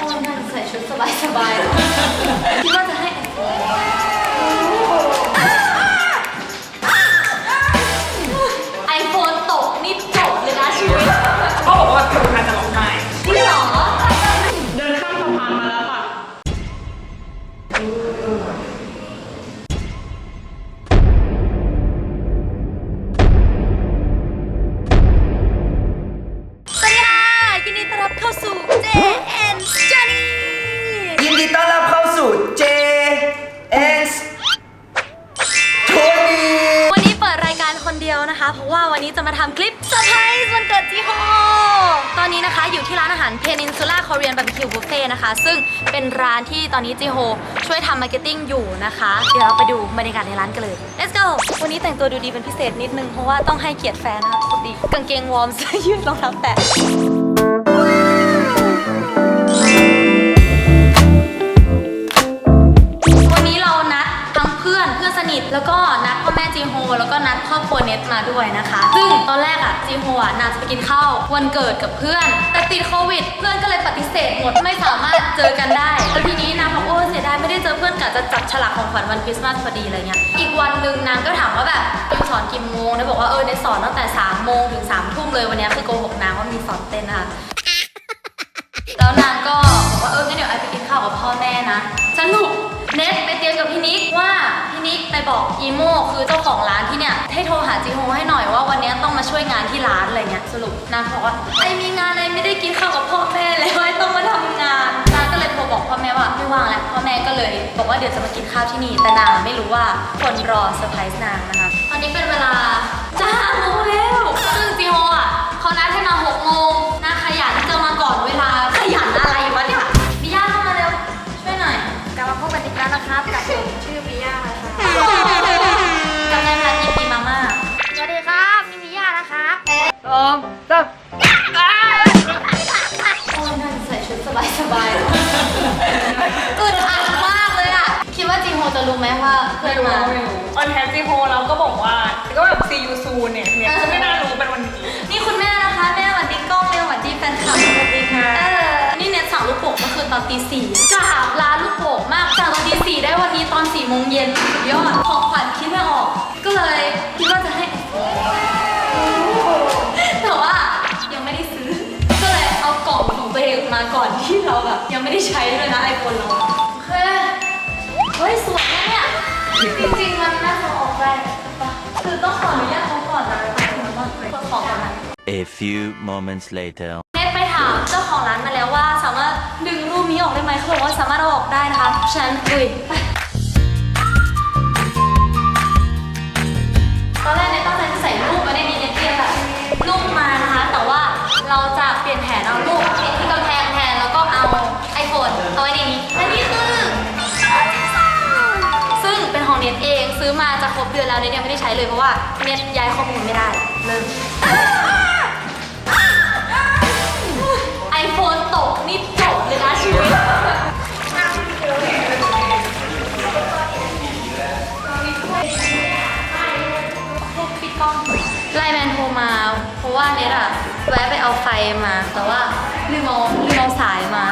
โอ้ยนั่นใส่ชุดสบายสบายๆคิดว่าจะให้ไอ อยู่ที่ร้านอาหาร Peninsula Korean Barbecue Buffet นะคะ ซึ่งเป็นร้านที่ตอนนี้จีโฮช่วยทำมาร์เก็ตติ้งอยู่นะคะ เดี๋ยวเราไปดูบรรยากาศในร้านกันเลย let's go วันนี้แต่งตัวดูดีเป็นพิเศษนิดนึง เพราะว่าต้องให้เกียรติแฟนนะคะปกติกางเกงวอร์มเสื้อยืดรองเท้าแตะ สนิทแล้วก็นัดพ่อแม่จีโฮแล้วก็นัดครอบครัวเน็ตมาด้วยนะคะ ซึ่งตอนแรกอะจีโฮอะน่าจะไปกินข้าววันเกิดกับเพื่อน แต่ติดโควิด เพื่อนก็เลยปฏิเสธหมดไม่สามารถเจอกันได้แล้วทีนี้นางบอกโอ้เสียดายไม่ได้เจอเพื่อนกะจะจับฉลากของขวัญวันคริสต์มาสพอดีอะไรเงี้ยอีกวันหนึ่งนางก็ถามว่าแบบยูสอนกี่โมงเนยบอกว่าเออเนยสอนตั้งแต่3ามโมงถึง3ามทุ่มเลยวันเนี้ยคือโกหกนางว่ามีสอนเต้นนะคะแล้วนางก็บอกว่าเอองั้นเดี๋ยวไอไปกินข้าวกับพ่อแม่นะสรุปเน็ตไปเตรียมกับพี่นิกว่า ไปบอกอีโมคือเจ้าของร้านที่เนี่ยให้โทรหาจีโฮให้หน่อยว่าวันนี้ต้องมาช่วยงานที่ร้านอะไรเงี้ยสรุปนางบอกว่าไอมีงานไอไม่ได้กินข้าวกับพ่อแม่เลยไอต้องมาทำงานนางก็เลยโทรบอกพ่อแม่ว่าไม่ว่างแล้วพ่อแม่ก็เลย บอกว่าเดี๋ยวจะมากินข้าวที่นี่แต่นางไม่รู้ว่าคนรอเซอร์ไพรส์นางนะคะตอนนี้เป็นเวลา อึดอัดมากเลยอะ คิดว่าจิงโฮจะรู้ไหมว่าเพื่อนมาไม่รู้ออนแทนจีโฮเราก็บอกว่า ก็แบบซียูซูเนี่ยเนี่ยก็ไม่น่ารู้เป็นวันนี้ นี่คุณแม่นะคะ แม่หวัดดีกล้องเร็วหวัดดีแฟนคลับสวัสดีค่ะ เออ นี่เน็ตสั่งลูกโป่งเมื่อคืนตอนตีสี่กราบร้านลูกโป่งมากสั่งตอนตีสี่ได้วันนี้ตอนสี่โมงเย็นสุดยอดของขวัญคิดไม่ออก ก็เลยคิดว่าจะให้ ที่เราแบบยังไม่ได้ใช้เลยนะไอโฟนเราโอเค เฮ้ย สวยนะเนี่ย จริงๆ มันน่าจะออกได้ปะคือต้องขออนุญาตเขาก่อนนะขอของก่อนนะ A few moments later. เน็ตไปถามเจ้าของร้านมาแล้วว่า สามารถดึงรูปนี้ออกได้ไหมเขาบอกว่าสามารถเอาออกได้นะคะฉะนันอุ้ยไปตอนแรกเน็ตตั้งใจจะใส่รูปมาในนี้ มาจะครบเดือนแล้วเน็ตยังไม่ได้ใช้เลยเพราะว่าเน็ตย้ายข้อมูลไม่ได้เริ่มไอโฟนตกนี่จบเลยนะชีวิต ปิดกล้องไลน์แมนโทรมา เพราะว่าเน็ตอะแวะไปเอาไฟมา แต่ว่าลืมเอาลืมเอาสายมา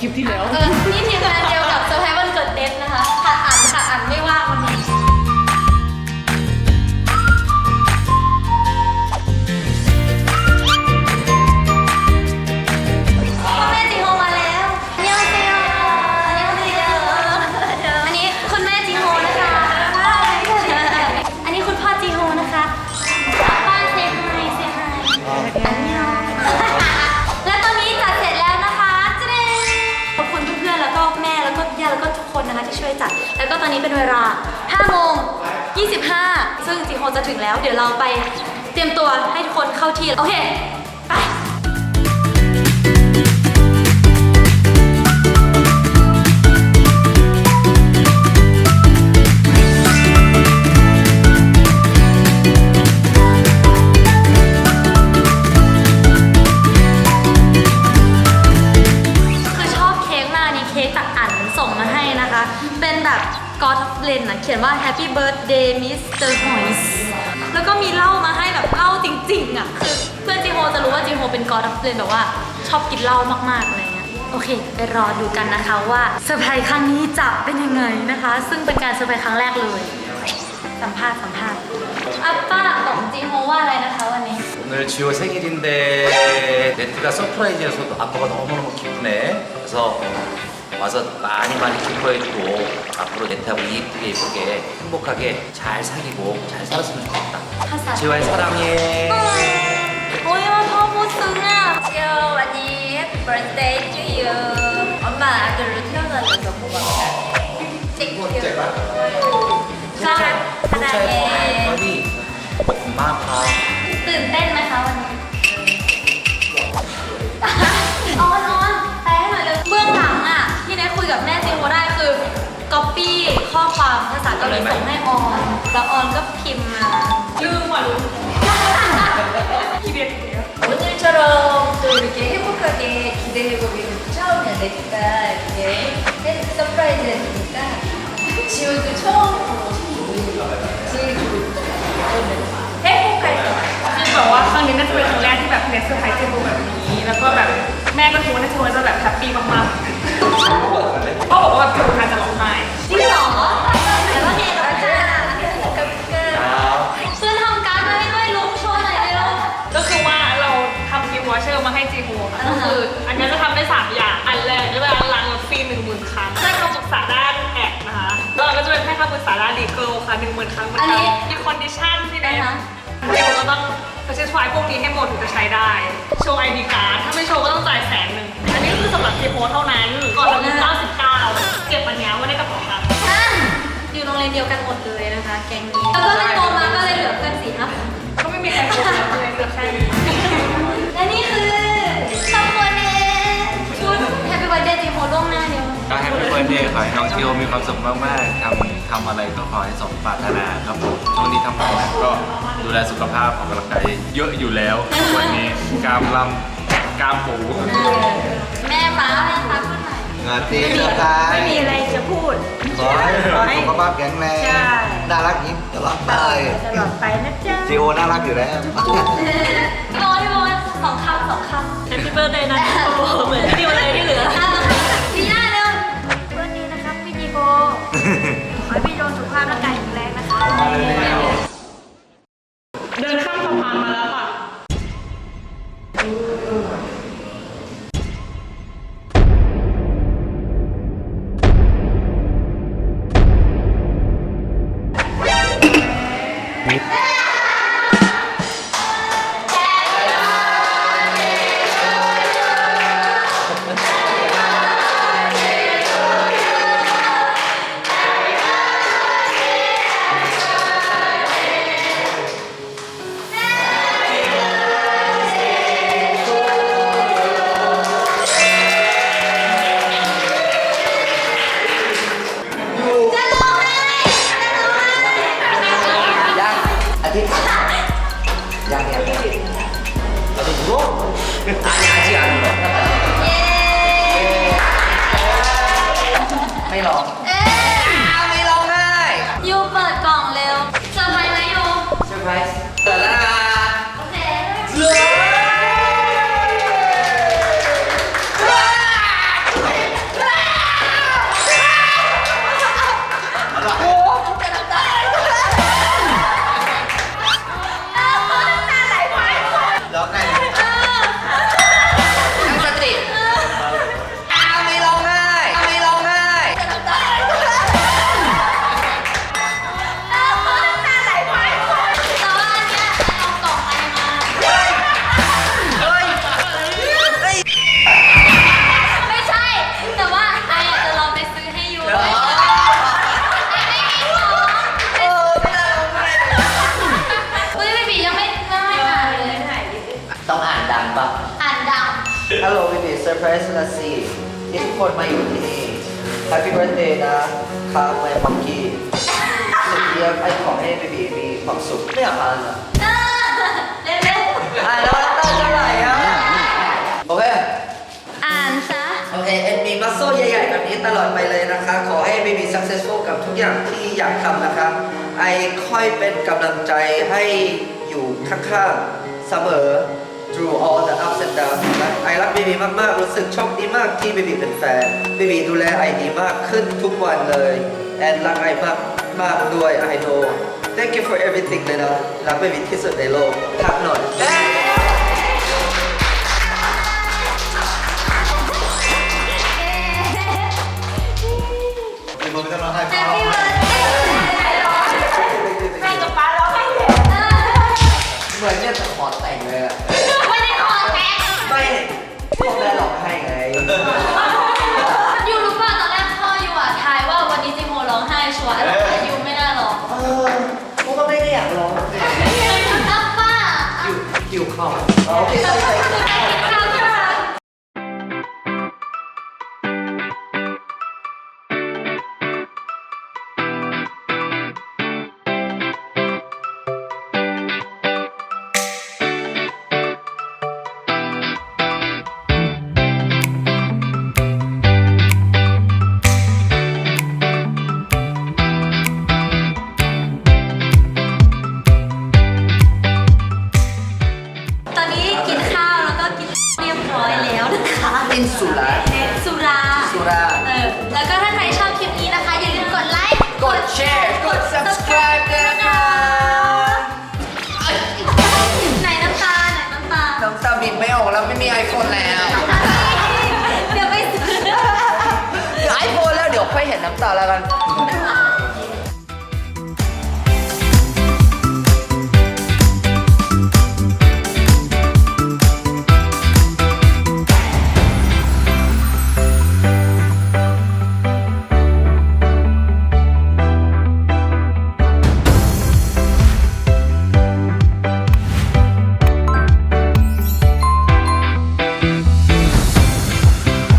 คลิปที่แล้ว เออ นะคะที่ช่วยจัด แล้วก็ตอนนี้เป็นเวลา5โมง25 ซึ่งจีโฮจะถึงแล้ว เดี๋ยวเราไปเตรียมตัวให้ทุกคนเข้าที่ โอเค กอดับเลยแบบว่า ชอบกินเหล้ามากๆอะไรเงี้ย โอเค ไปรอดูกันนะคะว่าเซอร์ไพรส์ครั้งนี้จะเป็นยังไงนะคะ ซึ่งเป็นการเซอร์ไพรส์ครั้งแรกเลย สัมภาษณ์สัมภาษณ์อัปป้าบอกจีโฮว่าอะไรนะคะวันนี้ 오늘 지호 생일인데 네트가 서프라이즈여서도 아빠가 너무너무 기쁘네. 그래서 와서 많이 많이 기뻐해주고 앞으로 네트하고 이쁘게 이쁘게 행복하게 잘 사귀고 잘 살았으면 좋겠다. 하사. 지호야 사랑해. ยวกับแบบเด็กเจ็บปะชอบขนาดเองผมมากครับตื่นเต้นไหมคะวันนี้ออนออนแปให้หน่เลยเบื้องหลังอะที่ได้คุยกับแม่ซิโอได้คือก๊อปปี้ข้อความภาษาเกาหลีส่งให้ออน แล้วออนก็พิมพ์มาลืมว่ะลืม คิดเด็ดเดียว 오늘처럼 또 이렇게 행복하게 기대해보기는 처음이야 내가 이렇게 해- 서프라이즈 해주니까 지호도 처음으로 제일 좋을 것 같아 행복할 것 같아 คือแบบว่าครั้งนี้น่าจะเป็นครั้งแรกที่แบบเนสเซอร์ไพรส์เจนโบแบบนี้ แล้วก็แบบแม่ก็คิดว่าน่าจะว่าจะแบบแฮปปี้มากๆ คำปรึกษาด้านดีเกิลค่ะหนึ่งหมื่นครั้งเหมือนอันนี้กันมีคอนดิชั่นที่แนะนะคะจีโฮก็ต้องไปเช็คไฟล์พวกนี้ให้หมดถึงจะใช้ได้ โชว์ไอดีการ์ดถ้าไม่โชว์ก็ต้องจ่ายแสนหนึ่งอันนี้คือสำหรับจีโฮเท่านั้นก่อนเราเก้าสิบเก้าเก็บอันเนี้ยไว้ในกระเป๋าตังค์อะอยู่โรงเรียนเดียวกันหมดเลยนะคะ แก๊งนี้แล้วก็เลยโตมาก็เลยเหลือเพื่อนสี่ห้าคน ก็ไม่มีใครโกงเลยเหลือแค่นี้และนี่ เพื่อนเดย์ขอให้น้องจิโอมีความสุขมากๆทำทำอะไรก็ขอให้สมปรารถนาครับผมช่วงนี้ทำงานหนักก็ดูแลสุขภาพออกกำลังกายเยอะอยู่แล้ว วันนี้กรามลำกรามปูแม่ป้าแม่ป้าพูดหน่อยงานตีนะคะไม่มีอะไรจะพูด ขอให้สุขภาพแข็งแรงใช่น่ารักยิ้มตลอดไปตลอดไปนะจ๊ะจีโอน่ารักอยู่แล้วพี่โบพี่โบสองคำสองคำ Happy birthday นะจีโฮเหมือนที่วันไหนที่เหลือ น ลบีบีเซอร์ไพรส์นะสิที่ทุกคนมาอยู่ที่นี่ Happy Birthday นะครับแม่มังกี้สุดเยี่ยมไอ้ขอให้บีบีมีความสุขไม่อยากอ่านอะเร็วเร็วอ่านแล้วน้ำตาจะไหลอะโอเคๆอ่านซะ โอเคเอ็นมีมัสโซใหญ่ๆแบบนี้ตลอดไปเลยนะคะ ขอให้บีบี successful กับทุกอย่างที่อยากทำนะคะค่อยเป็นกำลังใจให้อยู่ข้างๆเสมอ through all the ups and downs นะไอรักเบบีมากๆ รู้สึกโชคดีมากที่เบบีเป็นแฟนเบบีดูแลไอดีมากขึ้นทุกวันเลย แอนรักไอมากมากด้วย I know thank you for everything เลยนะรักเบบีที่สุดในโลกทักหน่อย Happy birthday แม่กับป้าร้องไห้เลยเหมือนเนี่ยจะขอแต เป็นสุรา สุรา สุรา เออ แล้วก็ถ้าใครชอบคลิปนี้นะคะ อย่าลืมกดไลค์ กดแชร์ กด subscribe ด้วยนะคะไหนน้ำตาไหนน้ำตาน้ำตาบินไม่ออกแล้วไม่มี iPhone แล้ว เดี๋ยวไปซื้อเดี๋ยว iPhone แล้วเดี๋ยวค่อยเห็นน้ำตาแล้วกัน